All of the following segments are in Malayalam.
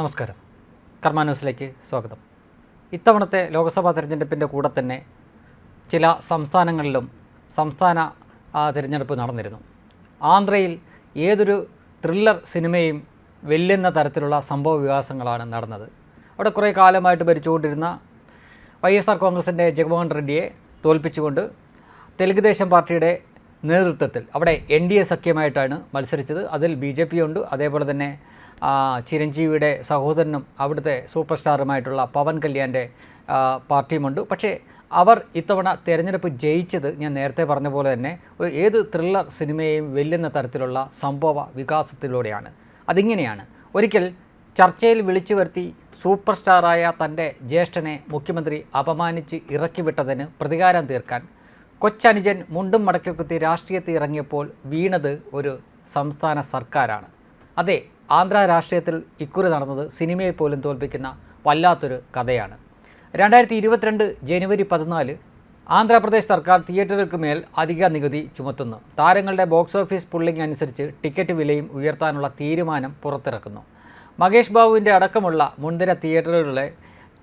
നമസ്കാരം. കർമ്മ ന്യൂസിലേക്ക് സ്വാഗതം. ഇത്തവണത്തെ ലോക്സഭാ തെരഞ്ഞെടുപ്പിന്റെ കൂടെ തന്നെ ചില സംസ്ഥാനങ്ങളിലും സംസ്ഥാന തിരഞ്ഞെടുപ്പ് നടന്നിരുന്നു. ആന്ധ്രയിൽ ഏതൊരു ത്രില്ലർ സിനിമയും വെല്ലുന്ന തരത്തിലുള്ള സംഭവ വികാസങ്ങളാണ് നടന്നത്. അവിടെ കുറേ കാലമായിട്ട് ഭരിച്ചുകൊണ്ടിരുന്ന വൈ എസ് ആർ കോൺഗ്രസിന്റെ ജഗൻമോഹൻ റെഡ്ഡിയെ തോൽപ്പിച്ചുകൊണ്ട് തെലുഗുദേശം പാർട്ടിയുടെ നേതൃത്വത്തിൽ അവിടെ എൻ ഡി എ സഖ്യമായിട്ടാണ് മത്സരിച്ചത്. അതിൽ ബി ജെ പി ഉണ്ട്. അതേപോലെ തന്നെ ചിരഞ്ജീവിയുടെ സഹോദരനും അവിടുത്തെ സൂപ്പർ സ്റ്റാറുമായിട്ടുള്ള പവൻ കല്യാന്റെ പാർട്ടിയുമുണ്ട്. പക്ഷേ അവർ ഇത്തവണ തിരഞ്ഞെടുപ്പ് ജയിച്ചത് ഞാൻ നേരത്തെ പറഞ്ഞ പോലെ തന്നെ ഒരു ഏത് ത്രില്ലർ സിനിമയെയും വെല്ലുന്ന തരത്തിലുള്ള സംഭവ വികാസത്തിലൂടെയാണ്. അതിങ്ങനെയാണ്. ഒരിക്കൽ ചർച്ചയിൽ വിളിച്ചു വരുത്തി സൂപ്പർ സ്റ്റാറായ തന്റെ ജ്യേഷ്ഠനെ മുഖ്യമന്ത്രി അപമാനിച്ച് ഇറക്കിവിട്ടതിന് പ്രതികാരം തീർക്കാൻ കൊച്ചനുജൻ മുണ്ടും മടക്കി കുത്തി രാഷ്ട്രീയത്തിൽ ഇറങ്ങിയപ്പോൾ വീണത് ഒരു സംസ്ഥാന സർക്കാരാണ്. അതെ ആന്ധ്ര രാഷ്ട്രീയത്തിൽ ഇക്കുറി നടന്നത് സിനിമയെ പോലും തോൽപ്പിക്കുന്ന വല്ലാത്തൊരു കഥയാണ്. രണ്ടായിരത്തി ഇരുപത്തിരണ്ട് ജനുവരി പതിനാല് ആന്ധ്രാപ്രദേശ് സർക്കാർ തിയേറ്ററുകൾക്ക് മേൽ അധിക നികുതി ചുമത്തുന്നു. താരങ്ങളുടെ ബോക്സ് ഓഫീസ് പുള്ളിംഗ് അനുസരിച്ച് ടിക്കറ്റ് വിലയും ഉയർത്താനുള്ള തീരുമാനം പുറത്തിറക്കുന്നു. മകേഷ് ബാബുവിന്റെ അടക്കമുള്ള മുൻനിര തിയേറ്ററുകളെ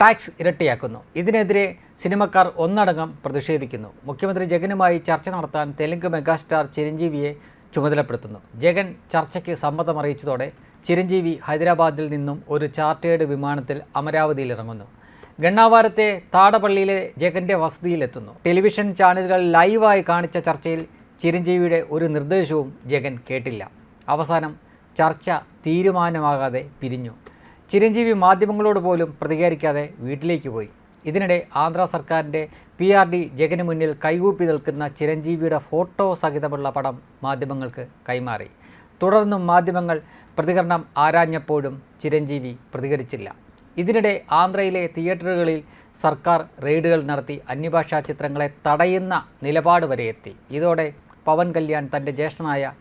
ടാക്സ് ഇരട്ടിയാക്കുന്നു. ഇതിനെതിരെ സിനിമക്കാർ ഒന്നടങ്കം പ്രതിഷേധിക്കുന്നു. മുഖ്യമന്ത്രി ജഗനുമായി ചർച്ച നടത്താൻ തെലുങ്ക് മെഗാസ്റ്റാർ ചിരഞ്ജീവിയെ ചുമതലപ്പെടുത്തുന്നു. ജഗൻ ചർച്ചയ്ക്ക് സമ്മതം അറിയിച്ചതോടെ ചിരഞ്ജീവി ഹൈദരാബാദിൽ നിന്നും ഒരു ചാർട്ടേഡ് വിമാനത്തിൽ അമരാവതിയിൽ ഇറങ്ങുന്നു ഗണ്ണാവാരത്തെ താടപള്ളിയിലെ ജഗന്റെ വസതിയിലെത്തുന്നു. ടെലിവിഷൻ ചാനലുകൾ ലൈവായി കാണിച്ച ചർച്ചയിൽ ചിരഞ്ജീവിയുടെ ഒരു നിർദ്ദേശവും ജഗൻ കേട്ടില്ല. അവസാനം ചർച്ച തീരുമാനമാകാതെ പിരിഞ്ഞു. ചിരഞ്ജീവി മാധ്യമങ്ങളോട് പോലും പ്രതികരിക്കാതെ വീട്ടിലേക്ക് പോയി. ഇതിനിടെ ആന്ധ്ര സർക്കാരിന്റെ പി ആർ ഡി ജഗന് മുന്നിൽ കൈകൂപ്പി നിൽക്കുന്ന ചിരഞ്ജീവിയുടെ ഫോട്ടോ സഹിതമുള്ള പടം മാധ്യമങ്ങൾക്ക് കൈമാറി. തുടർന്നും മാധ്യമങ്ങൾ പ്രതികരണം ആരാഞ്ഞപ്പോഴും ചിരഞ്ജീവി പ്രതികരിച്ചില്ല. ഇതിനിടെ ആന്ധ്രയിലെ തിയേറ്ററുകളിൽ സർക്കാർ റെയ്ഡുകൾ നടത്തി അന്യഭാഷാ ചിത്രങ്ങളെ തടയുന്ന നിലപാട് വരെ എത്തി. ഇതോടെ പവൻ കല്യാൺ തന്റെ ജ്യേഷ്ഠനായ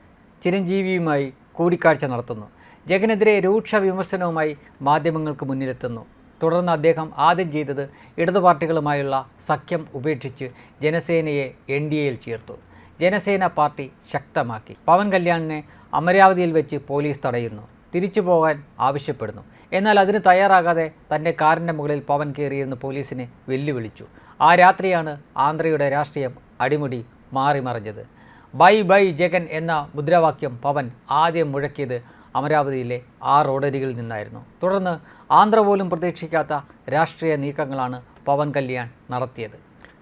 ചിരഞ്ജീവിയുമായി കൂടിക്കാഴ്ച നടത്തുന്നു. ജഗനെതിരെ രൂക്ഷ വിമർശനവുമായി മാധ്യമങ്ങൾക്ക് മുന്നിലെത്തുന്നു. തുടർന്ന് അദ്ദേഹം ആദ്യം ചെയ്തത് ഇടതു പാർട്ടികളുമായുള്ള സഖ്യം ഉപേക്ഷിച്ച് ജനസേനയെ എൻ ഡി എയിൽ ചേർത്തു. ജനസേന പാർട്ടി ശക്തമാക്കി. പവൻ കല്യാണിനെ അമരാവതിയിൽ വെച്ച് പോലീസ് തടയുന്നു. തിരിച്ചു പോകാൻ ആവശ്യപ്പെടുന്നു. എന്നാൽ അതിന് തയ്യാറാകാതെ തന്റെ കാറിന്റെ മുകളിൽ പവൻ കയറിയിരുന്ന് പോലീസിനെ വെല്ലുവിളിച്ചു. ആ രാത്രിയാണ് ആന്ധ്രയുടെ രാഷ്ട്രീയം അടിമുടി മാറിമറിഞ്ഞത്. ബൈ ബൈ ജഗൻ എന്ന മുദ്രാവാക്യം പവൻ ആദ്യം മുഴക്കിയത് അമരാവതിയിലെ ആ റോഡരികളിൽ നിന്നായിരുന്നു. തുടർന്ന് ആന്ധ്ര പോലും പ്രതീക്ഷിക്കാത്ത രാഷ്ട്രീയ നീക്കങ്ങളാണ് പവൻ കല്യാൺ നടത്തിയത്.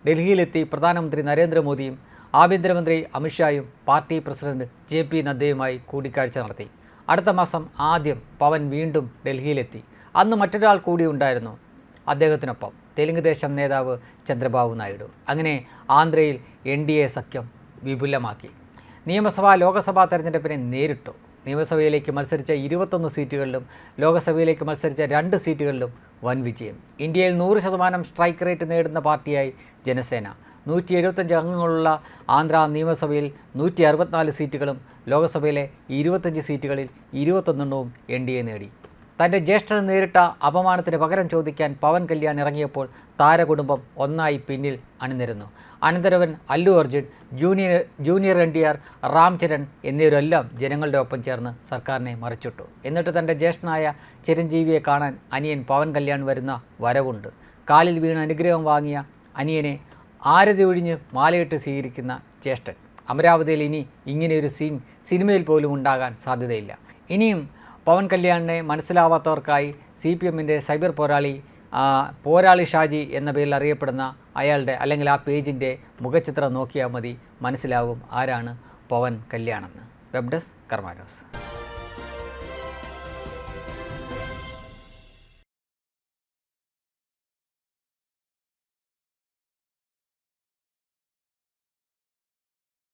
ഡൽഹിയിലെത്തി പ്രധാനമന്ത്രി നരേന്ദ്രമോദിയും ആഭ്യന്തരമന്ത്രി അമിത്ഷായും പാർട്ടി പ്രസിഡന്റ് ജെ പി നദ്ദയുമായി കൂടിക്കാഴ്ച നടത്തി. അടുത്ത മാസം ആദ്യം പവൻ വീണ്ടും ഡൽഹിയിലെത്തി. അന്ന് മറ്റൊരാൾ കൂടി ഉണ്ടായിരുന്നു അദ്ദേഹത്തിനൊപ്പം തെലുങ്ക് ദേശം നേതാവ് ചന്ദ്രബാബു നായിഡു. അങ്ങനെ ആന്ധ്രയിൽ എൻ ഡി എ സഖ്യം വിപുലമാക്കി. നിയമസഭാ ലോക്സഭാ തെരഞ്ഞെടുപ്പിനെ നേരിട്ടു. നിയമസഭയിലേക്ക് മത്സരിച്ച ഇരുപത്തൊന്ന് സീറ്റുകളിലും ലോക്സഭയിലേക്ക് മത്സരിച്ച രണ്ട് സീറ്റുകളിലും വൻ വിജയം. ഇന്ത്യയിൽ നൂറ് ശതമാനം സ്ട്രൈക്ക് റേറ്റ് നേടുന്ന പാർട്ടിയായി ജനസേന. നൂറ്റി എഴുപത്തഞ്ച് അംഗങ്ങളുള്ള ആന്ധ്ര നിയമസഭയിൽ നൂറ്റി അറുപത്തിനാല് സീറ്റുകളും ലോക്സഭയിലെ ഇരുപത്തഞ്ച് സീറ്റുകളിൽ ഇരുപത്തൊന്നെണ്ണവും എൻ ഡി എ നേടി. തന്റെ ജ്യേഷ്ഠന് നേരിട്ട അപമാനത്തിന് പകരം ചോദിക്കാൻ പവൻ കല്യാൺ ഇറങ്ങിയപ്പോൾ താരകുടുംബം ഒന്നായി പിന്നിൽ അണിനിരുന്നു. അനന്തരവൻ Allu Arjun junior junior N D R Ram Charan എന്നിവരെല്ലാം ജനങ്ങളുടെ ഒപ്പം ചേർന്ന് സർക്കാരിനെ മറിച്ചിട്ടു. എന്നിട്ട് തന്റെ ജ്യേഷ്ഠനായ ചിരഞ്ജീവിയെ കാണാൻ അനിയൻ പവൻ കല്യാൺ വരുന്ന വരവുണ്ട്. കാലിൽ വീണ് അനുഗ്രഹം വാങ്ങിയ അനിയനെ ആരതി ഒഴിഞ്ഞ് മാലയിട്ട് സ്വീകരിക്കുന്ന ജ്യേഷ്ഠൻ. അമരാവതിയിൽ ഇനി ഇങ്ങനെയൊരു സീൻ സിനിമയിൽ പോലും ഉണ്ടാകാൻ സാധ്യതയില്ല. ഇനിയും പവൻ കല്യാണിനെ മനസ്സിലാവാത്തവർക്കായി സി പി എമ്മിന്റെ സൈബർ പോരാളി പോരാളി ഷാജി എന്ന പേരിൽ അറിയപ്പെടുന്ന അയാളുടെ അല്ലെങ്കിൽ ആ പേജിന്റെ മുഖചിത്രം നോക്കിയാൽ മതി മനസ്സിലാവും ആരാണ് പവൻ കല്യാണെന്ന്. Web desk കർമാനോസ്